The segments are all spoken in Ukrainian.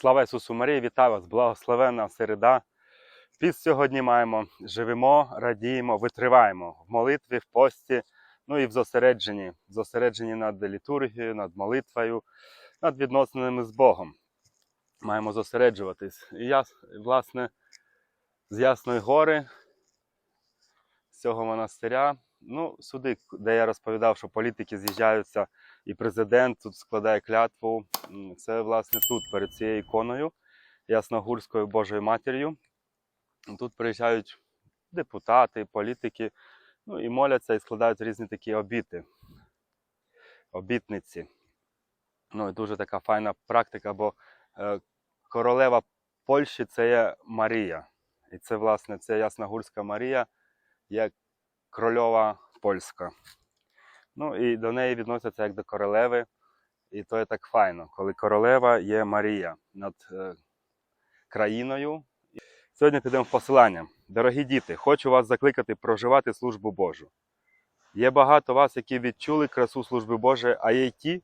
Слава Ісусу Марії, вітаю вас, благословенна середа. Піст сьогодні маємо, живемо, радіємо, витриваємо в молитві, в пості, ну і в зосередженні, в зосередженні над літургією, над молитвою, над відносинами з Богом. Маємо зосереджуватись. І я, власне, з Ясної гори, з цього монастиря, ну, сюди, де я розповідав, що політики з'їжджаються, і президент тут складає клятву. Це, власне, тут, перед цією іконою, Ясногурською Божою Матір'ю. Тут приїжджають депутати, політики, ну і моляться і складають різні такі обіти, обітниці. Ну і дуже така файна практика, бо е, королева Польщі це є Марія. І це, власне, це Ясногурська Марія, як корольова польська. Ну і до неї відносяться як до королеви. І то є так файно, коли королева є Марія над е, країною. Сьогодні підемо в посилання. Дорогі діти, хочу вас закликати проживати службу Божу. Є багато вас, які відчули красу служби Божої, а є й ті,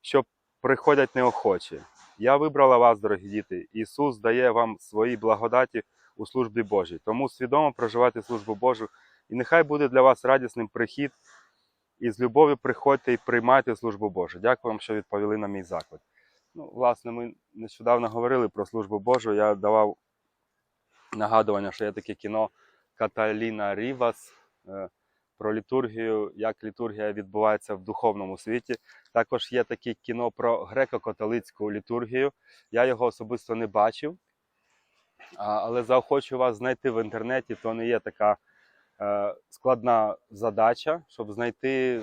що приходять неохоче. Я вибрала вас, дорогі діти. Ісус дає вам свої благодаті у службі Божій. Тому свідомо проживайте службу Божу, і нехай буде для вас радісним прихід і з любов'ю приходьте і приймайте службу Божу. Дякую вам, що відповіли на мій заклик. Ну, власне, ми нещодавно говорили про службу Божу. Я давав нагадування, що є таке кіно Каталіна Рівас е, про літургію, як літургія відбувається в духовному світі. Також є таке кіно про греко-католицьку літургію. Я його особисто не бачив, але заохочу вас знайти в інтернеті, то не є така складна задача, щоб знайти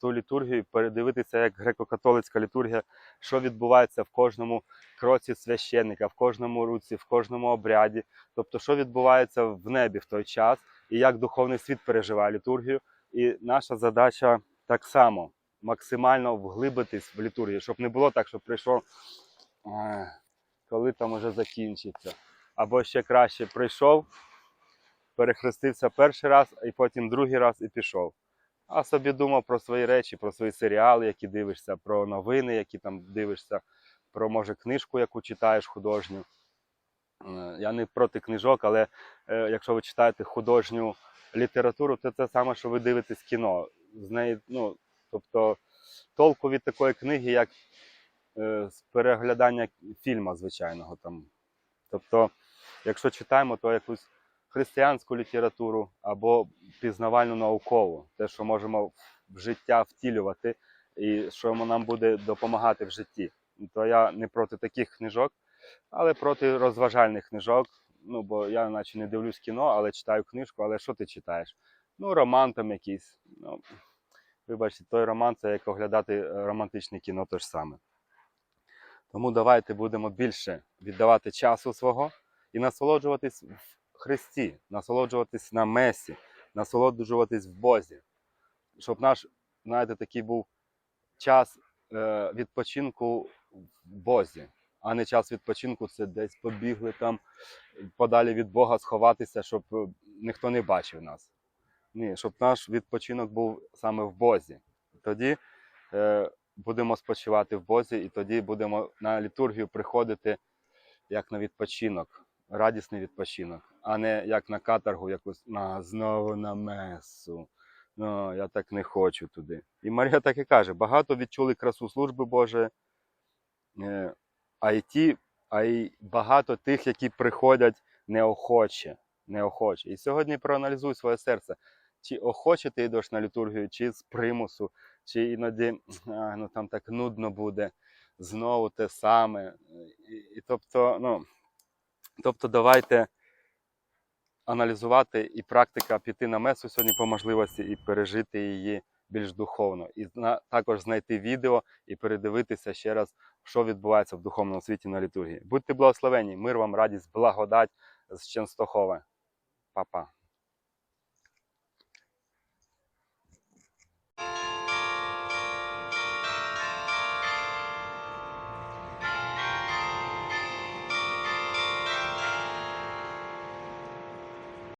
ту літургію, передивитися, як греко-католицька літургія, що відбувається в кожному кроці священника, в кожному руці, в кожному обряді. Тобто, що відбувається в небі в той час, і як духовний світ переживає літургію. І наша задача так само максимально вглибитись в літургію, щоб не було так, що прийшов, коли там уже закінчиться. Або ще краще прийшов, перехрестився перший раз, і потім другий раз і пішов. А собі думав про свої речі, про свої серіали, які дивишся, про новини, які там дивишся, про може книжку, яку читаєш художню. Е, Я не проти книжок, але е, якщо ви читаєте художню літературу, то це саме, що ви дивитесь кіно. З неї, ну, тобто толку від такої книги, як е, з переглядання фільму звичайного там. Тобто, якщо читаємо, то якусь християнську літературу або пізнавальну наукову, те, що можемо в життя втілювати, і що нам буде допомагати в житті. То я не проти таких книжок, але проти розважальних книжок. Ну, бо я наче не дивлюсь кіно, але читаю книжку. Але що ти читаєш? Ну, роман там якийсь. Ну, вибачте, той роман це як оглядати е, романтичне кіно то ж саме. Тому давайте будемо більше віддавати часу свого і насолоджуватись Христі, насолоджуватись на Месі, насолоджуватись в Бозі. Щоб наш, знаєте, такий був час е, відпочинку в Бозі, а не час відпочинку це десь побігли там подалі від Бога сховатися, щоб е, ніхто не бачив нас. Ні, щоб наш відпочинок був саме в Бозі. Тоді е, будемо спочивати в Бозі, і тоді будемо на літургію приходити як на відпочинок, радісний відпочинок, а не як на каторгу якусь на, знову на месу. Ну, я так не хочу туди. І Марія так і каже: багато відчули красу служби Божої, е, а й ті, а й багато тих, які приходять неохоче. неохоче. І сьогодні проаналізуй своє серце. Чи охоче ти йдеш на літургію, чи з примусу, чи іноді а, ну, там так нудно буде, знову те саме. І, і, тобто, ну, тобто давайте аналізувати і практика піти на месу сьогодні по можливості і пережити її більш духовно. І також знайти відео і передивитися ще раз, що відбувається в духовному світі на літургії. Будьте благословені, мир вам, радість, благодать з Ченстохове. Па-па.